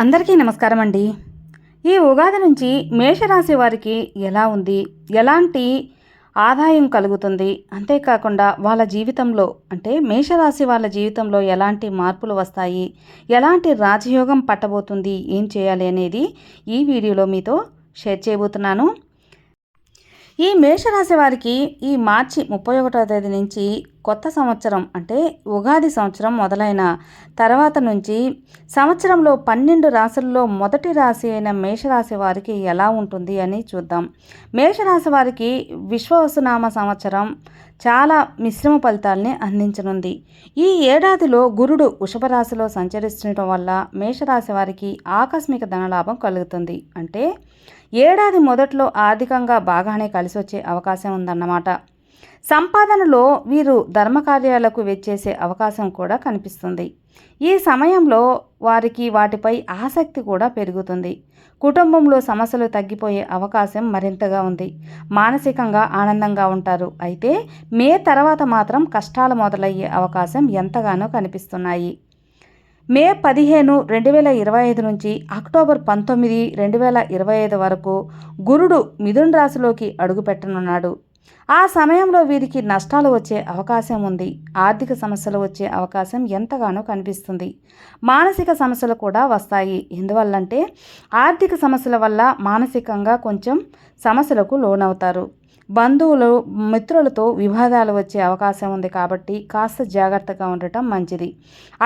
అందరికీ నమస్కారం అండి. ఈ ఉగాది నుంచి మేషరాశి వారికి ఎలా ఉంది? ఎలాంటి ఆదాయం కలుగుతుంది? అంతేకాకుండా వాళ్ళ జీవితంలో అంటే మేషరాశి వాళ్ళ జీవితంలో ఎలాంటి మార్పులు వస్తాయి? ఎలాంటి రాజయోగం పట్టబోతుంది? ఏం చేయాలి అనేది ఈ వీడియోలో మీతో షేర్ చేయబోతున్నాను. ఈ మేషరాశి వారికి ఈ మార్చి ముప్పై ఒకటో తేదీ నుంచి కొత్త సంవత్సరం అంటే ఉగాది సంవత్సరం మొదలైన తర్వాత నుంచి సంవత్సరంలో పన్నెండు రాశుల్లో మొదటి రాశి అయిన మేషరాశి వారికి ఎలా ఉంటుంది అని చూద్దాం. మేషరాశి వారికి విశ్వవసునామ సంవత్సరం చాలా మిశ్రమ ఫలితాల్ని అందించనుంది. ఈ ఏడాదిలో గురుడు వృషభ రాశిలో సంచరిస్తుండటం వల్ల మేషరాశి వారికి ఆకస్మిక ధనలాభం కలుగుతుంది. అంటే ఏడాది మొదట్లో ఆర్థికంగా బాగానే కలిసి వచ్చే అవకాశం ఉందన్నమాట. సంపాదనలో వీరు ధర్మకార్యాలకు వెచ్చేసే అవకాశం కూడా కనిపిస్తుంది. ఈ సమయంలో వారికి వాటిపై ఆసక్తి కూడా పెరుగుతుంది. కుటుంబంలో సమస్యలు తగ్గిపోయే అవకాశం మరింతగా ఉంది. మానసికంగా ఆనందంగా ఉంటారు. అయితే మే తర్వాత మాత్రం కష్టాలు మొదలయ్యే అవకాశం ఎంతగానో కనిపిస్తున్నాయి. మే పదిహేను రెండు వేల ఇరవై ఐదు నుంచి అక్టోబర్ పంతొమ్మిది రెండు వేల ఇరవై ఐదు వరకు గురుడు మిథున్ రాశిలోకి అడుగుపెట్టనున్నాడు ఆ సమయంలో వీరికి నష్టాలు వచ్చే అవకాశం ఉంది. ఆర్థిక సమస్యలు వచ్చే అవకాశం ఎంతగానో కనిపిస్తుంది. మానసిక సమస్యలు కూడా వస్తాయి. ఎందువల్లంటే ఆర్థిక సమస్యల వల్ల మానసికంగా కొంచెం సమస్యలకు లోనవుతారు. బంధువులు మిత్రులతో వివాదాలు వచ్చే అవకాశం ఉంది కాబట్టి కాస్త జాగ్రత్తగా ఉండటం మంచిది.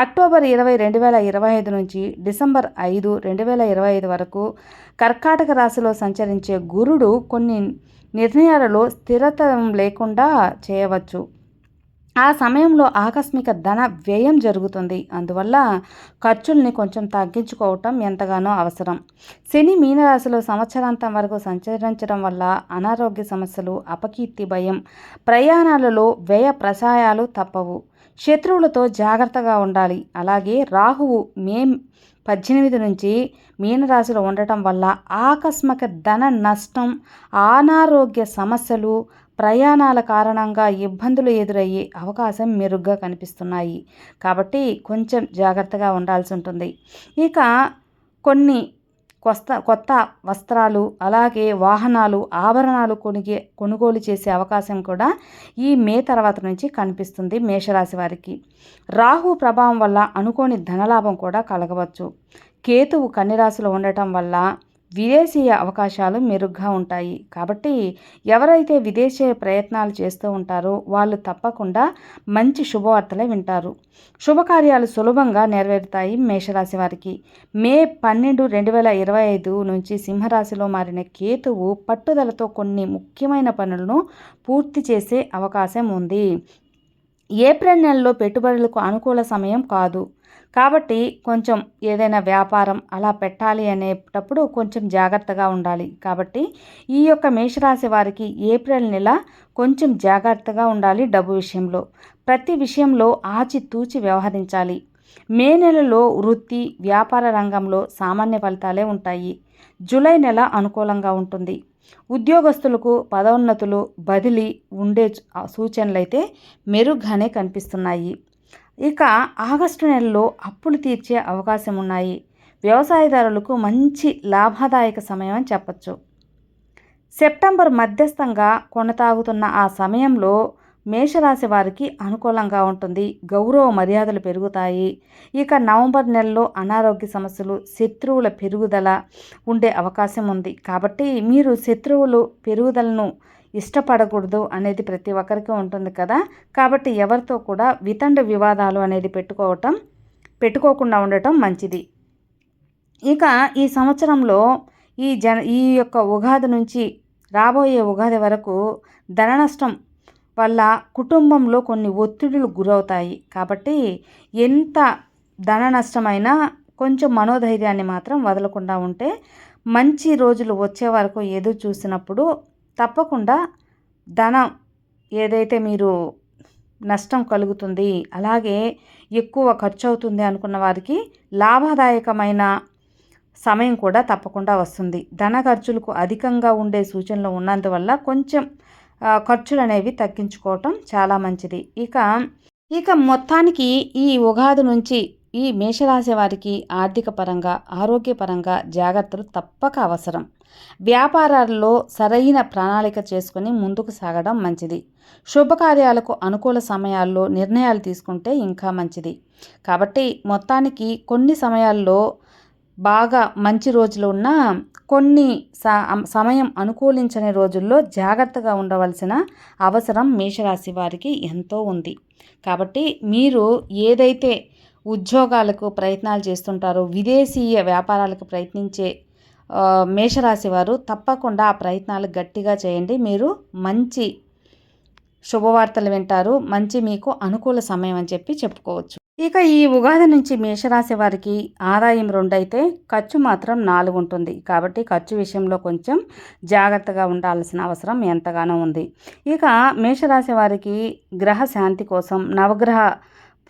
అక్టోబర్ ఇరవై రెండు వేల ఇరవై ఐదు నుంచి డిసెంబర్ ఐదు రెండు వేల ఇరవై ఐదు వరకు కర్కాటక రాశిలో సంచరించే గురుడు కొన్ని నిర్ణయాలలో స్థిరత లేకుండా చేయవచ్చు. ఆ సమయంలో ఆకస్మిక ధన వ్యయం జరుగుతుంది. అందువల్ల ఖర్చుల్ని కొంచెం తగ్గించుకోవటం ఎంతగానో అవసరం. శని మీనరాశిలో సంవత్సరాంతం వరకు సంచరించడం వల్ల అనారోగ్య సమస్యలు అపకీర్తి భయం ప్రయాణాలలో వ్యయ ప్రసాయాలు తప్పవు. శత్రువులతో జాగ్రత్తగా ఉండాలి. అలాగే రాహువు మే పద్దెనిమిది నుంచి మీనరాశిలో ఉండటం వల్ల ఆకస్మిక ధన నష్టం అనారోగ్య సమస్యలు ప్రయాణాల కారణంగా ఇబ్బందులు ఎదురయ్యే అవకాశం మెరుగ్గా కనిపిస్తున్నాయి. కాబట్టి కొంచెం జాగ్రత్తగా ఉండాల్సి ఉంటుంది. ఇక కొన్ని కొత్త కొత్త వస్త్రాలు అలాగే వాహనాలు ఆభరణాలు కొనిగే కొనుగోలు చేసే అవకాశం కూడా ఈ మే తర్వాత నుంచి కనిపిస్తుంది మేషరాశి వారికి. రాహు ప్రభావం వల్ల అనుకోని ధనలాభం కూడా కలగవచ్చు. కేతువు కన్నిరాశిలో ఉండటం వల్ల విదేశీయ అవకాశాలు మెరుగ్గా ఉంటాయి. కాబట్టి ఎవరైతే విదేశీయ ప్రయత్నాలు చేస్తూ ఉంటారో వాళ్ళు తప్పకుండా మంచి శుభవార్తలే వింటారు. శుభకార్యాలు సులభంగా నెరవేరుతాయి మేషరాశి వారికి. మే పన్నెండు రెండు వేల ఇరవై ఐదు నుంచి సింహరాశిలో మారిన కేతువు పట్టుదలతో కొన్ని ముఖ్యమైన పనులను పూర్తి చేసే అవకాశం ఉంది. ఏప్రిల్ నెలలో పెట్టుబడులకు అనుకూల సమయం కాదు. కాబట్టి కొంచెం ఏదైనా వ్యాపారం అలా పెట్టాలి అనేటప్పుడు కొంచెం జాగ్రత్తగా ఉండాలి. కాబట్టి ఈ యొక్క మేషరాశి వారికి ఏప్రిల్ నెల కొంచెం జాగ్రత్తగా ఉండాలి డబ్బు విషయంలో. ప్రతి విషయంలో ఆచితూచి వ్యవహరించాలి. మే నెలలో వృత్తి వ్యాపార రంగంలో సామాన్య ఫలితాలే ఉంటాయి. జూలై నెల అనుకూలంగా ఉంటుంది. ఉద్యోగస్తులకు పదోన్నతులు బదిలీ ఉండే సూచనలైతే మెరుగ్గానే కనిపిస్తున్నాయి. ఇక ఆగస్టు నెలలో అప్పులు తీర్చే అవకాశం ఉన్నాయి వ్యవసాయదారులకు మంచి లాభదాయక సమయం అని చెప్పచ్చు. సెప్టెంబర్ మధ్యస్థంగా కొనసాగుతున్న ఆ సమయంలో మేషరాశి వారికి అనుకూలంగా ఉంటుంది. గౌరవ మర్యాదలు పెరుగుతాయి. ఇక నవంబర్ నెలలో అనారోగ్య సమస్యలు శత్రువుల పెరుగుదల ఉండే అవకాశం ఉంది. కాబట్టి మీరు శత్రువులు పెరుగుదలను ఇష్టపడకూడదు అనేది ప్రతి ఒక్కరికి ఉంటుంది కదా. కాబట్టి ఎవరితో కూడా వితండ వివాదాలు అనేది పెట్టుకోవటం పెట్టుకోకుండా ఉండటం మంచిది. ఇక ఈ సంవత్సరంలో ఈ జన ఈ యొక్క ఉగాది నుంచి రాబోయే ఉగాది వరకు ధన నష్టం వల్ల కుటుంబంలో కొన్ని ఒత్తిడులు గురవుతాయి. కాబట్టి ఎంత ధన నష్టమైనా కొంచెం మనోధైర్యాన్ని మాత్రం వదలకుండా ఉంటే మంచి రోజులు వచ్చే వరకు ఎదురు చూసినప్పుడు తప్పకుండా ధనం ఏదైతే మీరు నష్టం కలుగుతుంది అలాగే ఎక్కువ ఖర్చు అవుతుంది అనుకున్న వారికి లాభదాయకమైన సమయం కూడా తప్పకుండా వస్తుంది. ధన ఖర్చులకు అధికంగా ఉండే సూచనలు ఉన్నందువల్ల కొంచెం ఖర్చులు అనేవి తగ్గించుకోవటం చాలా మంచిది. ఇక ఇక మొత్తానికి ఈ ఉగాది నుంచి ఈ మేషరాశి వారికి ఆర్థిక పరంగా ఆరోగ్యపరంగా జాగ్రత్తలు తప్పక అవసరం. వ్యాపారాల్లో సరైన ప్రణాళిక చేసుకుని ముందుకు సాగడం మంచిది. శుభకార్యాలకు అనుకూల సమయాల్లో నిర్ణయాలు తీసుకుంటే ఇంకా మంచిది. కాబట్టి మొత్తానికి కొన్ని సమయాల్లో బాగా మంచి రోజులు ఉన్న కొన్ని సమయం అనుకూలించని రోజుల్లో జాగ్రత్తగా ఉండవలసిన అవసరం మేషరాశి వారికి ఎంతో ఉంది. కాబట్టి మీరు ఏదైతే ఉద్యోగాలకు ప్రయత్నాలు చేస్తుంటారో విదేశీయ వ్యాపారాలకు ప్రయత్నించే మేషరాశి వారు తప్పకుండా ఆ ప్రయత్నాలు గట్టిగా చేయండి. మీరు మంచి శుభవార్తలు వింటారు. మంచి మీకు అనుకూల సమయం అని చెప్పి చెప్పుకోవచ్చు. ఇక ఈ ఉగాది నుంచి మేషరాశి వారికి ఆదాయం రెండైతే ఖర్చు మాత్రం నాలుగు ఉంటుంది. కాబట్టి ఖర్చు విషయంలో కొంచెం జాగ్రత్తగా ఉండాల్సిన అవసరం ఎంతగానో ఉంది. ఇక మేషరాశి వారికి గ్రహ శాంతి కోసం నవగ్రహ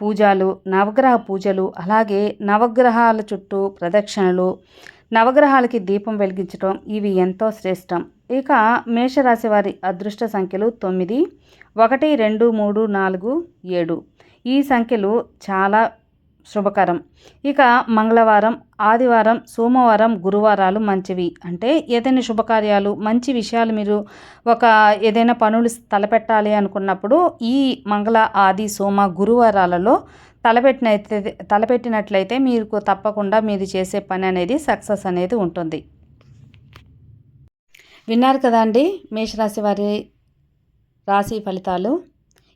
పూజలు నవగ్రహ పూజలు అలాగే నవగ్రహాల చుట్టూ ప్రదక్షిణలు నవగ్రహాలకి దీపం వెలిగించడం ఇవి ఎంతో శ్రేష్టం. ఇక మేషరాశి వారి అదృష్ట సంఖ్యలు తొమ్మిది ఒకటి రెండు మూడు నాలుగు ఏడు. ఈ సంఖ్యలు చాలా శుభకరం. ఇక మంగళవారం ఆదివారం సోమవారం గురువారాలు మంచివి. అంటే ఏదైనా శుభకార్యాలు మంచి విషయాలు మీరు ఒక ఏదైనా పనులు తలపెట్టాలి అనుకున్నప్పుడు ఈ మంగళ ఆది సోమ గురువారాలలో తలపెట్టినైతే తలపెట్టినట్లయితే మీకు తప్పకుండా మీరు చేసే పని అనేది సక్సెస్ అనేది ఉంటుంది. విన్నారు కదా అండి? మేషరాశి వారి రాశి ఫలితాలు.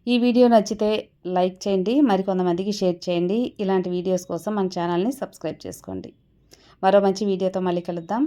ఈ వీడియో నచ్చితే లైక్ చేయండి మరికొంతమందికి షేర్ చేయండి. ఇలాంటి వీడియోస్ కోసం మన ఛానల్ని సబ్స్క్రైబ్ చేసుకోండి. మరో మంచి వీడియోతో మళ్ళీ కలుద్దాం.